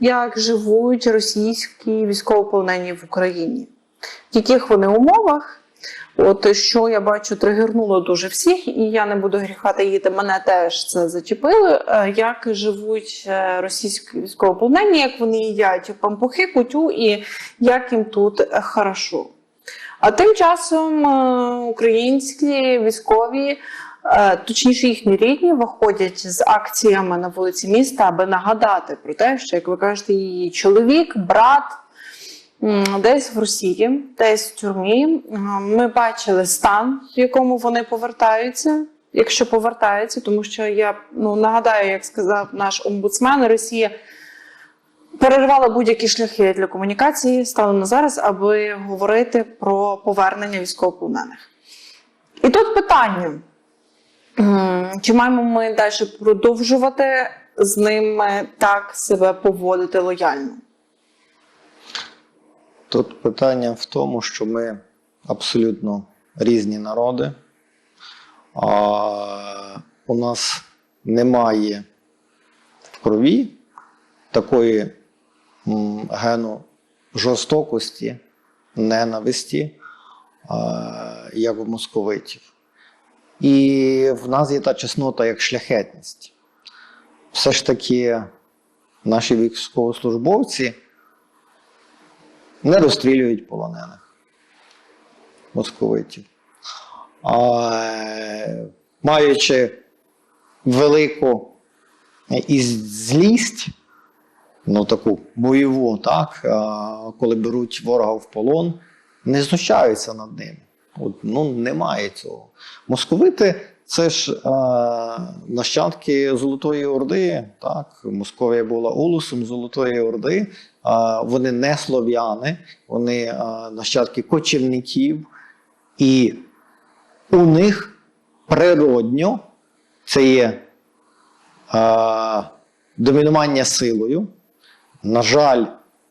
як живуть російські військовополонені в Україні, в яких вони умовах. От що я бачу, тригернуло дуже всіх, і я не буду гріха таїти, мене теж це зачепило. е, Як живуть е, російські військовополонені, як вони їдять пампухи, кутю і як їм тут хорошо. А тим часом е, українські військові, точніше їхні рідні, виходять з акціями на вулиці міста, аби нагадати про те, що, як ви кажете, її чоловік, брат десь в Росії, десь в тюрмі. Е, Ми бачили стан, в якому вони повертаються. Якщо повертаються, тому що я ну нагадаю, як сказав наш омбудсмен, Росія перервала будь-які шляхи для комунікації станом на зараз, аби говорити про повернення військовополонених. І тут питання: чи маємо ми далі продовжувати з ними так себе поводити лояльно? Тут питання в тому, що ми абсолютно різні народи. А у нас немає в крові такої гену жорстокості, ненависті, як у московитів. І в нас є та чеснота як шляхетність. Все ж таки, наші військовослужбовці не розстрілюють полонених московитів. А, маючи велику і злість, ну таку бойову, так, коли беруть ворога в полон, не знущаються над ним. От, ну, немає цього. Московити це ж е, нащадки Золотої Орди. Так? Московія була улусом Золотої Орди. Е, вони не слов'яни, вони е, нащадки кочівників, і у них природньо це є е, домінування силою. На жаль,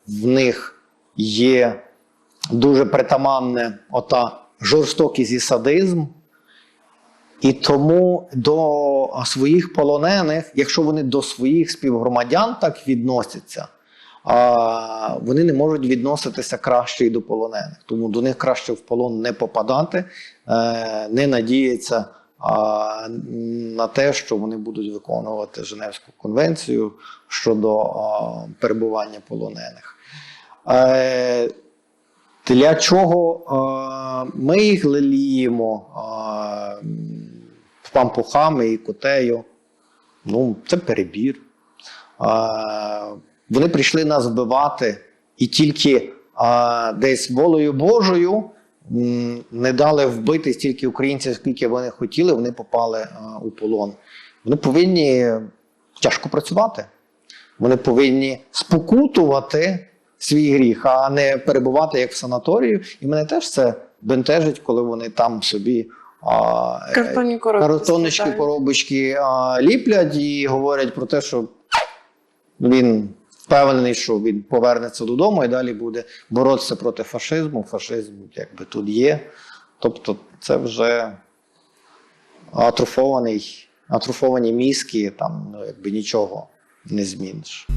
в них є дуже притаманне ота жорстокість і садизм. І тому до своїх полонених, якщо вони до своїх співгромадян так відносяться, вони не можуть відноситися краще і до полонених. Тому до них краще в полон не попадати, е, не надіятися на те, що вони будуть виконувати Женевську конвенцію щодо перебування полонених. Для чого е, ми їх леліємо е, пампухами і котею? Ну, це перебір. Е, вони прийшли нас вбивати і тільки десь волею Божою не дали вбити стільки українців, скільки вони хотіли, вони попали е, у полон. Вони повинні тяжко працювати. Вони повинні спокутувати свій гріх, а не перебувати як в санаторію. І мене теж це бентежить, коли вони там собі е, Картонні коробки картоночки, коробочки а, ліплять і говорять про те, що він впевнений, що він повернеться додому і далі буде боротися проти фашизму. Фашизм якби тут є. Тобто, це вже атрофований, атрофовані мізки, там ну, якби нічого не зміниш.